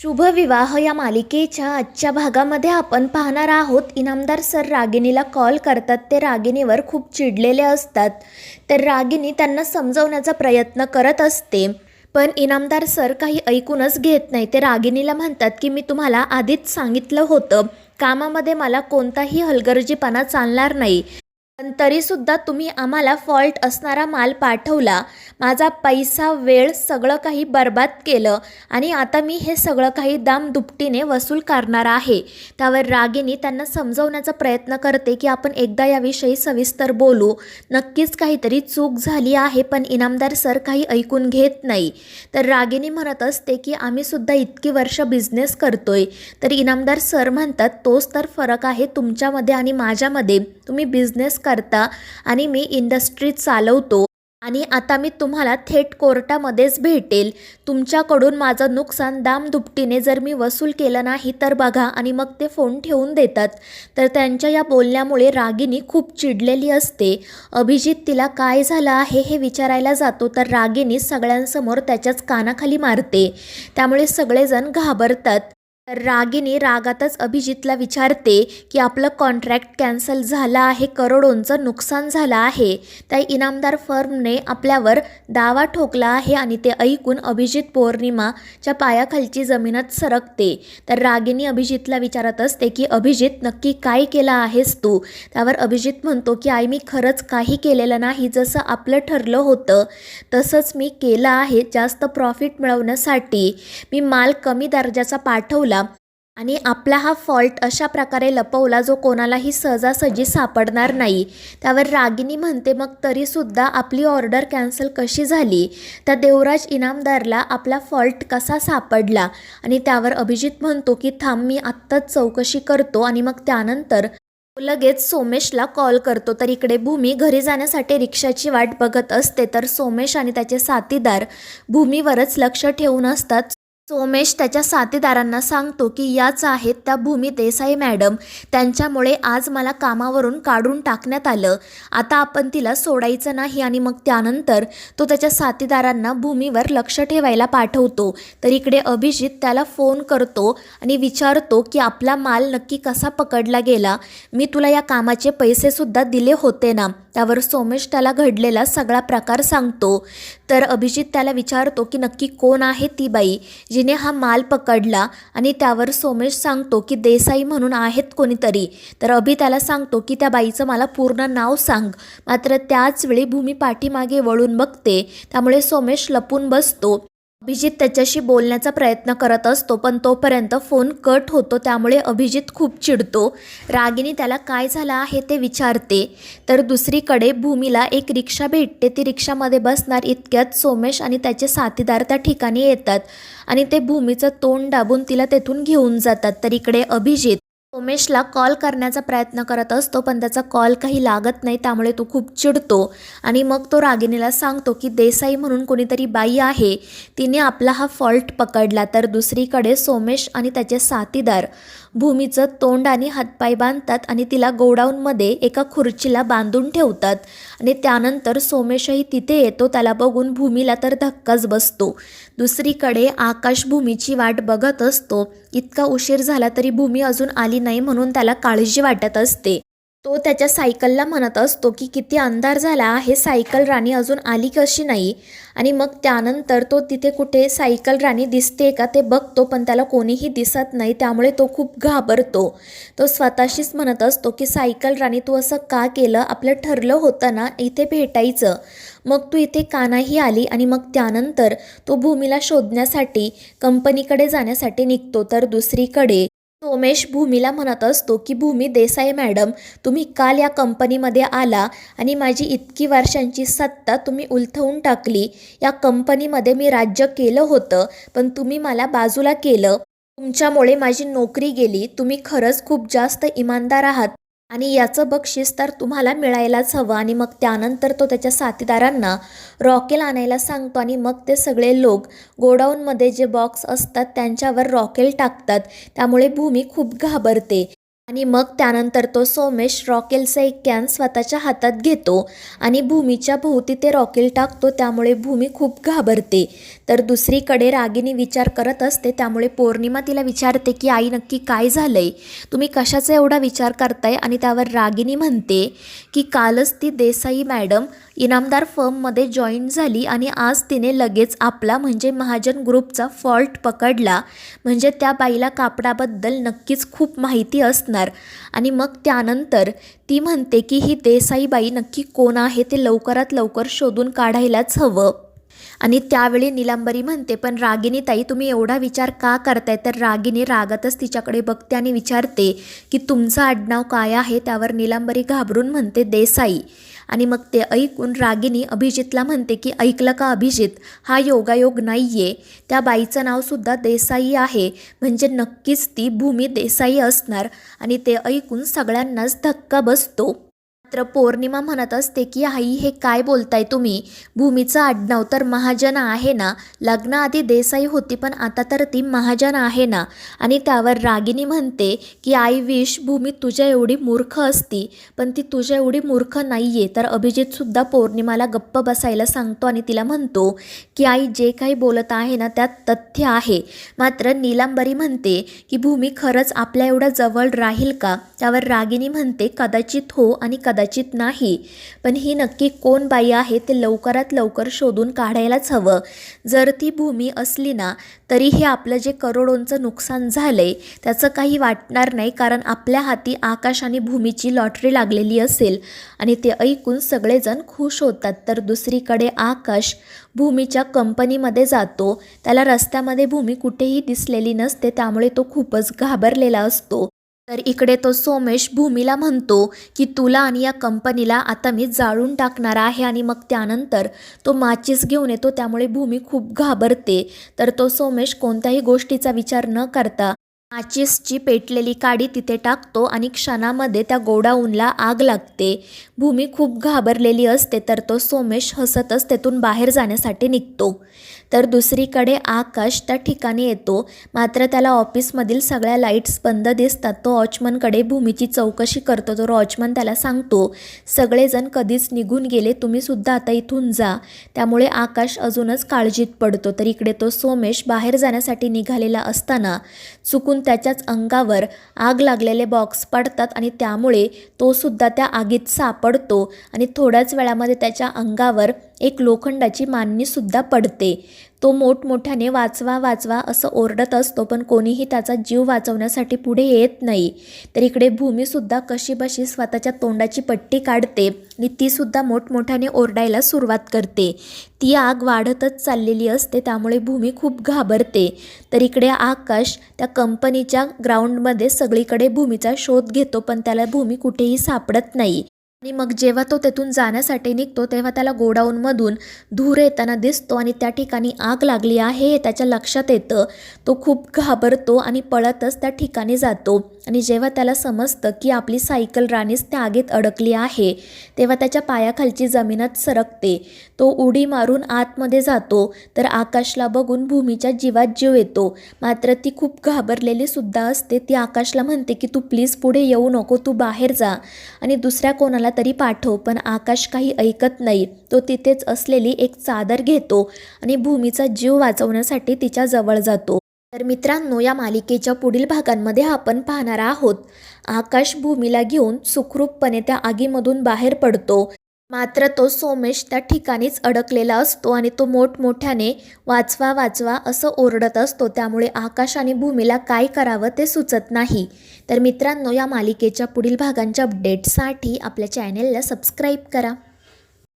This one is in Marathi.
शुभविवाह या मालिकेच्या आजच्या भागामध्ये आपण पाहणार आहोत. इनामदार सर रागिणीला कॉल करतात. ते रागिणीवर खूप चिडलेले असतात. तर रागिणी त्यांना समजवण्याचा प्रयत्न करत असते. पण इनामदार सर काही ऐकूनच घेत नाही. ते रागिणीला म्हणतात की मी तुम्हाला आधीच सांगितलं होतं. कामामध्ये मला कोणताही हलगर्जीपणा चालणार नाही. पण तरीसुद्धा तुम्ही आम्हाला फॉल्ट असणारा माल पाठवला. माझा पैसा वेळ सगळं काही बर्बाद केलं आणि आता मी हे सगळं काही दाम दुपटीने वसूल करणार आहे. त्यावर रागिनी त्यांना समजवण्याचा प्रयत्न करते की आपण एकदा याविषयी सविस्तर बोलू. नक्कीच काहीतरी चूक झाली आहे पण इनामदार सर काही ऐकून घेत नाही. तर रागिनी म्हणत असते की आम्ही सुद्धा इतकी वर्ष बिझनेस करतोय. तर इनामदार सर म्हणतात तोच तर फरक आहे तुमच्यामध्ये आणि माझ्यामध्ये. तुम्ही बिझनेस कर करता आणि मी इंडस्ट्री चालवतो आणि आता मी तुम्हाला थेट कोर्टामध्येच भेटेल. तुमच्याकडून माझं नुकसान दामदुपटीने जर मी वसूल केलं नाही तर बघा आणि मग ते फोन ठेवून देतात. तर त्यांच्या या बोलण्यामुळे रागिनी खूप चिडलेली असते. अभिजित तिला काय झालं आहे हे विचारायला जातो तर रागिनी सगळ्यांसमोर त्याच्याच कानाखाली मारते. त्यामुळे सगळेजण घाबरतात. तर रागिनी रागातच अभिजितला विचारते की आपलं कॉन्ट्रॅक्ट कॅन्सल झालं आहे करोडोंचं नुकसान झालं आहे. त्या इनामदार फर्मने आपल्यावर दावा ठोकला आहे आणि ते ऐकून अभिजित पौर्णिमाच्या पायाखालची जमीनच सरकते. तर रागिनी अभिजितला विचारत असते की अभिजित नक्की काय केलं आहेस तू? त्यावर अभिजित म्हणतो की आई मी खरंच काही केलेलं नाही. जसं आपलं ठरलं होतं तसंच मी केलं आहे जास्त प्रॉफिट मिळवण्यासाठी. मी माल कमी दर्जाचा पाठवला आणि आपला हा फॉल्ट अशा प्रकारे लपवला जो कोणालाही सहजासहजी सापडणार नाही. त्यावर रागिनी म्हणते मग तरीसुद्धा आपली ऑर्डर कॅन्सल कशी झाली त्या देवराज इनामदारला आपला फॉल्ट कसा सापडला? आणि त्यावर अभिजित म्हणतो की थांब मी आत्ताच चौकशी करतो आणि मग त्यानंतर लगेच सोमेशला कॉल करतो. तर इकडे भूमी घरी जाण्यासाठी रिक्षाची वाट बघत असते. तर सोमेश आणि त्याचे साथीदार भूमीवरच लक्ष ठेवून असतात. सोमेश त्याच्या साथीदारांना सांगतो की याच आहेत त्या भूमी देसाई मॅडम. त्यांच्यामुळे आज मला कामावरून काढून टाकण्यात आलं. आता आपण तिला सोडायचं नाही आणि मग त्यानंतर तो त्याच्या साथीदारांना भूमीवर लक्ष ठेवायला पाठवतो. तर इकडे अभिजित त्याला फोन करतो आणि विचारतो की आपला माल नक्की कसा पकडला गेला? मी तुला या कामाचे पैसेसुद्धा दिले होते ना? त्यावर सोमेश त्याला घडलेला सगळा प्रकार सांगतो. तर अभिजित त्याला विचारतो की नक्की कोण आहे ती बाई जिने हा माल पकडला आणि त्यावर सोमेश सांगतो की देसाई म्हणून आहेत कोणीतरी. तर अभि त्याला सांगतो की त्या बाईचं मला पूर्ण नाव सांग. मात्र त्याच वेळी भूमी पाठीमागे वळून बघते. त्यामुळे सोमेश लपून बसतो. अभिजित त्याच्याशी बोलण्याचा प्रयत्न करत असतो पण तोपर्यंत फोन कट होतो त्यामुळे अभिजित खूप चिडतो. रागिनी त्याला काय झालं आहे ते विचारते. तर दुसरीकडे भूमीला एक रिक्षा भेटते. ती रिक्षामध्ये बसणार इतक्यात सोमेश आणि त्याचे साथीदार त्या ठिकाणी येतात आणि ते भूमीचं तोंड दाबून तिला तेथून घेऊन जातात. तर इकडे अभिजित सोमेशला कॉल करण्याचा प्रयत्न करत असतो पण त्याचा कॉल काही लागत नाही त्यामुळे तो खूप चिडतो. आणि मग तो रागिनीला सांगतो की देसाई म्हणून कोणीतरी बाई आहे तिने आपला हा फॉल्ट पकडला तर दुसरीकडे सोमेश आणि त्याचे साथीदार भूमीचं तोंड आणि हातपाय बांधतात आणि तिला गोडाऊनमध्ये एका खुर्चीला बांधून ठेवतात. आणि त्यानंतर सोमेशही तिथे येतो त्याला बघून भूमीला तर धक्काच बसतो. दुसरीकडे आकाश भूमीची वाट बघत असतो. इतका उशीर झाला तरी भूमी अजून आली नाही म्हणून त्याला काळजी वाटत असते. तो त्याच्या सायकलला म्हणत असतो की किती अंधार झाला आहे सायकल राणी अजून आली कशी नाही? आणि मग त्यानंतर तो तिथे कुठे सायकल राणी दिसते का ते बघतो पण त्याला कोणीही दिसत नाही त्यामुळे तो खूप घाबरतो. तो स्वतःशीच म्हणत असतो की सायकल राणी तू असं का केलं? आपलं ठरलं होतं ना इथे भेटायचं. मग तू इथे का नाही आली? आणि मग त्यानंतर तो भूमीला शोधण्यासाठी कंपनीकडे जाण्यासाठी निघतो तर दुसरीकडे. सोमेश भूमीला म्हणत असतो की भूमी देसाई मॅडम तुम्ही काल या कंपनीमध्ये आला आणि माझी इतकी वर्षांची सत्ता तुम्ही उलथवून टाकली. या कंपनीमध्ये मी राज्य केलं होतं पण तुम्ही मला बाजूला केलं. तुमच्यामुळे माझी नोकरी गेली. तुम्ही खरंच खूप जास्त इमानदार आहात. आणि याचं बक्षीस तर तुम्हाला मिळायलाच हवं. आणि मग त्यानंतर तो त्याच्या साथीदारांना रॉकेल आणायला सांगतो आणि मग ते सगळे लोक गोडाऊनमध्ये जे बॉक्स असतात त्यांच्यावर रॉकेल टाकतात. त्यामुळे भूमी खूप घाबरते. आणि मग त्यानंतर तो सोमेश रॉकेलचा एक कॅन स्वतःच्या हातात घेतो आणि भूमीच्या भोवती ते रॉकेल टाकतो त्यामुळे भूमी खूप घाबरते. तर दुसरीकडे रागिनी विचार करत असते त्यामुळे पौर्णिमा तिला विचारते की आई नक्की काय झालंय? तुम्ही कशाचा एवढा विचार करताय? आणि त्यावर रागिनी म्हणते की कालच ती देसाई मॅडम इनामदार फर्ममध्ये जॉईन झाली आणि आज तिने लगेच आपला म्हणजे महाजन ग्रुपचा फॉल्ट पकडला. म्हणजे त्या बाईला कापडाबद्दल नक्कीच खूप माहिती असणार. आणि मग त्यानंतर ती म्हणते की ही देसाई बाई नक्की कोण आहे ते लवकरात लवकर शोधून काढायलाच हवं. आणि त्यावेळी निलांबरी म्हणते पण रागिनी ताई तुम्ही एवढा विचार का करताय? तर रागिनी रागातच तिच्याकडे बघते आणि विचारते की तुमचं आडनाव काय आहे? त्यावर निलांबरी घाबरून म्हणते देसाई. आणि मग ते ऐकून रागिनी अभिजितला म्हणते की ऐकलं का अभिजित? हा योगायोग नाही आहे त्या बाईचं नावसुद्धा देसाई आहे. म्हणजे नक्कीच ती भूमी देसाई असणार. आणि ते ऐकून सगळ्यांनाच धक्का बसतो. मात्र पौर्णिमा म्हणत असते की आई हे काय बोलताय तुम्ही? भूमीचं आडनाव तर महाजन आहे ना? लग्नाआधी देसाई होती पण आता तर ती महाजन आहे ना? आणि त्यावर रागिनी म्हणते की आई विश भूमी तुझ्या एवढी मूर्ख असती पण ती तुझ्या एवढी मूर्ख नाही आहे तर अभिजितसुद्धा पौर्णिमाला गप्प बसायला सांगतो आणि तिला म्हणतो की आई जे काही बोलत आहे ना त्यात तथ्य आहे. मात्र नीलांबरी म्हणते की भूमी खरंच आपल्या एवढ्या जवळ राहील का? त्यावर रागिनी म्हणते कदाचित हो आणि कदाचित नाही. पण ही नक्की कोण बाई आहे ते लवकरात लवकर शोधून काढायलाच हवं. जर ती भूमी असली ना तरी हे आपलं जे करोडोंचं नुकसान झालं आहे त्याचं काही वाटणार नाही कारण आपल्या हाती आकाश आणि भूमीची लॉटरी लागलेली असेल. आणि ते ऐकून सगळेजण खुश होतात. तर दुसरीकडे आकाश भूमीच्या कंपनीमध्ये जातो. त्याला रस्त्यामध्ये भूमी कुठेही दिसलेली नसते त्यामुळे तो खूपच घाबरलेला असतो. तर इकडे तो सोमेश भूमीला म्हणतो की तुला आणि या कंपनीला आता मी जाळून टाकणार आहे आणि मग त्यानंतर तो माचीस घेऊन येतो त्यामुळे भूमी खूप घाबरते. तर तो सोमेश कोणत्याही गोष्टीचा विचार न करता माचीसची पेटलेली काडी तिथे टाकतो आणि क्षणामध्ये त्या गोडाऊनला आग लागते. भूमी खूप घाबरलेली असते तर तो सोमेश हसतच तेथून बाहेर जाण्यासाठी निघतो. तर दुसरीकडे आकाश त्या ठिकाणी येतो. मात्र त्याला ऑफिसमधील सगळ्या लाईट्स बंद दिसतात. तो वॉचमनकडे भूमीची चौकशी करतो. तर वॉचमन त्याला सांगतो सगळेजण कधीच निघून गेले तुम्हीसुद्धा आता इथून जा त्यामुळे आकाश अजूनच काळजीत पडतो. तर इकडे तो सोमेश बाहेर जाण्यासाठी निघालेला असताना चुकून त्याच्याच अंगावर आग लागलेले बॉक्स पडतात आणि त्यामुळे तो सुद्धा त्या आगीत सापडतो. आणि थोड्याच वेळामध्ये त्याच्या अंगावर एक लोखंडाची मांडणीसुद्धा पडते. तो मोठमोठ्याने वाचवा वाचवा असं ओरडत असतो पण कोणीही त्याचा जीव वाचवण्यासाठी पुढे येत नाही. तर इकडे भूमीसुद्धा कशीबशी स्वतःच्या तोंडाची पट्टी काढते आणि तीसुद्धा मोठमोठ्याने ओरडायला सुरुवात करते. ती आग वाढतच चाललेली असते त्यामुळे भूमी खूप घाबरते. तर इकडे आकाश त्या कंपनीच्या ग्राउंडमध्ये सगळीकडे भूमीचा शोध घेतो पण त्याला भूमी कुठेही सापडत नाही. आणि मग जेव्हा तो तेथून जाण्यासाठी निघतो तेव्हा त्याला गोडाऊनमधून धूर येताना दिसतो आणि त्या ठिकाणी आग लागली आहे हे त्याच्या लक्षात येतं. तो खूप घाबरतो आणि पळतच त्या ठिकाणी जातो. आणि जेव्हा त्याला समजतं की आपली सायकल राणीच त्या आगीत अडकली आहे तेव्हा त्याच्या पायाखालची जमिनात सरकते. तो उडी मारून आतमध्ये जातो तर आकाशला बघून भूमीच्या जीवात जीव येतो. मात्र ती खूप घाबरलेली सुद्धा असते. ती आकाशला म्हणते की तू प्लीज पुढे येऊ नको तू बाहेर जा. आणि दुसऱ्या कोणाला तरी पाठव. पण आकाश काही ऐकत नाही. तो तिथेच असलेली एक चादर घेतो आणि भूमीचा जीव वाचवण्यासाठी तिच्या जवळ जातो. तर मित्रांनो या मालिकेच्या पुढील भागांमध्ये आपण पाहणार आहोत. आकाश भूमीला घेऊन सुखरूपपणे त्या आगीमधून बाहेर पडतो. मात्र तो सोमेश त्या ठिकाणीच अडकलेला असतो आणि तो मोठमोठ्याने वाचवा वाचवा असं ओरडत असतो. त्यामुळे आकाश आणि भूमीला काय करावं ते सुचत नाही. तर मित्रांनो या मालिकेच्या पुढील भागांच्या अपडेटसाठी आपल्या चॅनेलला सबस्क्राईब करा.